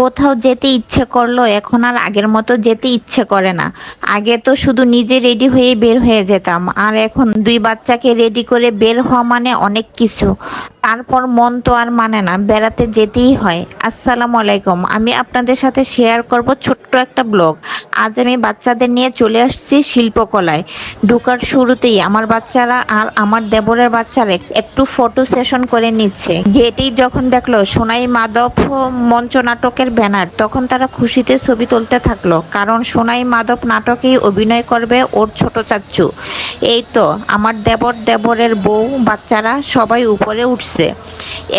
কোথাও যেতে ইচ্ছে করল, এখন আর আগের মতো যেতে ইচ্ছে করে না। আগে তো শুধু নিজে রেডি হয়ে বের হয়ে যেতাম, আর এখন দুই বাচ্চাকে রেডি করে বের হওয়া মানে অনেক কিছু। তারপর মন তো আর মানে না, বেড়াতে যেতেই হয়। আসসালামু আলাইকুম, আমি আপনাদের সাথে শেয়ার করব ছোট্ট একটা ব্লগ আজ আমি বাচ্চাদের নিয়ে চলে আসছি শিল্পকলায়। ঢুকার শুরুতেই আমার বাচ্চারা আর আমার দেবরের বাচ্চারা একটু ফটো সেশন করে নিচ্ছে। গেটেই যখন দেখল সোনাই মাধব মঞ্চ নাটকের ব্যানার। তখন তারা খুশিতে ছবি তুলতে থাকল, কারণ সোনাই মাধব নাটকেই অভিনয় করবে ওর ছোট চাচ্চু। এই তো, আমার দেবর দেবরের বউ, বাচ্চারা সবাই উপরে উঠছে।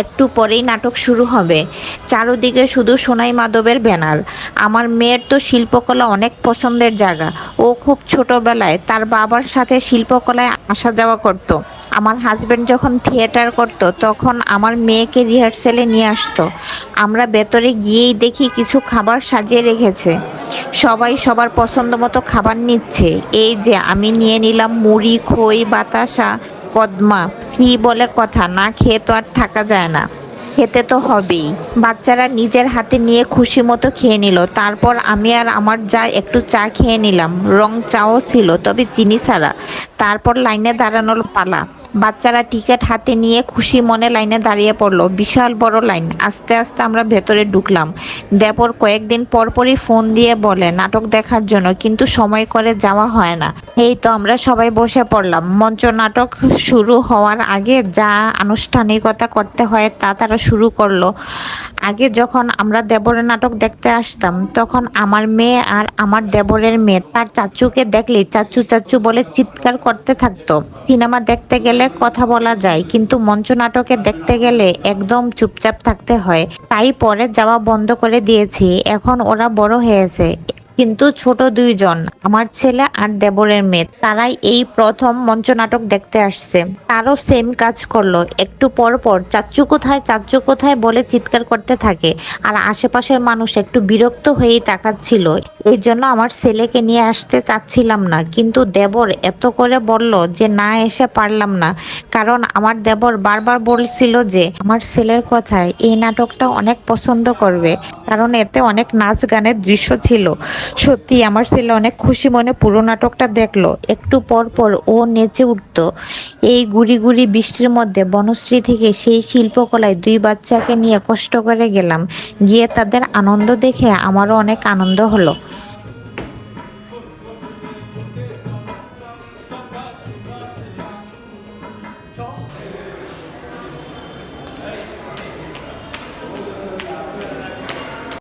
একটু পরেই নাটক শুরু হবে। চারদিকে শুধু সোনাই মাধবের ব্যানার। আমার মেয়ের তো শিল্পকলা অনেক পছন্দের জায়গা। ও খুব ছোটবেলায় তার বাবার সাথে শিল্পকলায় আসা যাওয়া করতো। আমার হাজব্যান্ড যখন থিয়েটার করতো, তখন আমার মেয়েকে রিহার্সেলে নিয়ে আসতো। আমরা ভেতরে গিয়েই দেখি কিছু খাবার সাজিয়ে রেখেছে। সবাই সবার পছন্দ মতো খাবার নিচ্ছে। এই যে আমি নিয়ে নিলাম মুড়ি, খই, বাতাসা কদমা ফ্রি বলে কথা, না খেয়ে তো আর থাকা যায় না। খেতে তো হবেই। বাচ্চারা নিজের হাতে নিয়ে খুশি মতো খেয়ে নিল। তারপর আমি আর আমার যা একটু চা খেয়ে নিলাম। রং চাও ছিল, তবে চিনি ছাড়া। তারপর লাইনে দাঁড়ানোর পালা। বাচ্চারা টিকিট হাতে নিয়ে খুশি মনে লাইনে দাঁড়িয়ে পড়ল। বিশাল বড় লাইন। আস্তে আস্তে আমরা ভেতরে ঢুকলাম। দেবর কয়েকদিন পরপরই ফোন দিয়ে বলে, নাটক দেখার জন্য, কিন্তু সময় করে যাওয়া হয় না। এই তো আমরা সবাই বসে পড়লাম। মঞ্চ নাটক শুরু হওয়ার আগে যা আনুষ্ঠানিকতা করতে হয় তা তারা শুরু করল। আগে যখন আমরা দেবরের নাটক দেখতে আসতাম, তখন আমার মেয়ে আর আমার দেবরের মেয়ে তার চাচুকে দেখলে চাচু চাচু বলে চিৎকার করতে থাকতো। সিনেমা দেখতে গেলে কথা বলা যায়, কিন্তু মঞ্চ নাটকে দেখতে গেলে একদম চুপচাপ থাকতে হয়। তাই পরে যাওয়া বন্ধ করে দিয়েছি, এখন ওরা বড় হয়েছে। কিন্তু ছোট দুইজন, আমার ছেলে আর দেবরের মেয়ে। তারাই এই প্রথম মঞ্চ নাটক দেখতে আসছে। তারও সেম কাজ করল। একটু পর পর চাচ্চু কোথায় চাচ্চু কোথায় বলে চিৎকার করতে থাকে। আর আশেপাশের মানুষ একটু বিরক্ত হয়েই তাকাচ্ছিল। এই জন্য আমার ছেলেকে নিয়ে আসতে চাচ্ছিলাম না। কিন্তু দেবর এত করে বলল যে না এসে পারলাম না। কারণ আমার দেবর বারবার বলছিল যে, আমার ছেলের কথায় এই নাটকটা অনেক পছন্দ করবে। কারণ এতে অনেক নাচ গানের দৃশ্য ছিল। সত্যি, আমার ছেলে অনেক খুশি মনে পুরো নাটকটা দেখল। একটু পর পর ও নেচে উঠত। এই গুড়ি গুড়ি বৃষ্টির মধ্যে বনশ্রী থেকে সেই শিল্পকলায় দুই বাচ্চাকে নিয়ে কষ্ট করে গেলাম। গিয়ে তাদের আনন্দ দেখে আমারও অনেক আনন্দ হলো।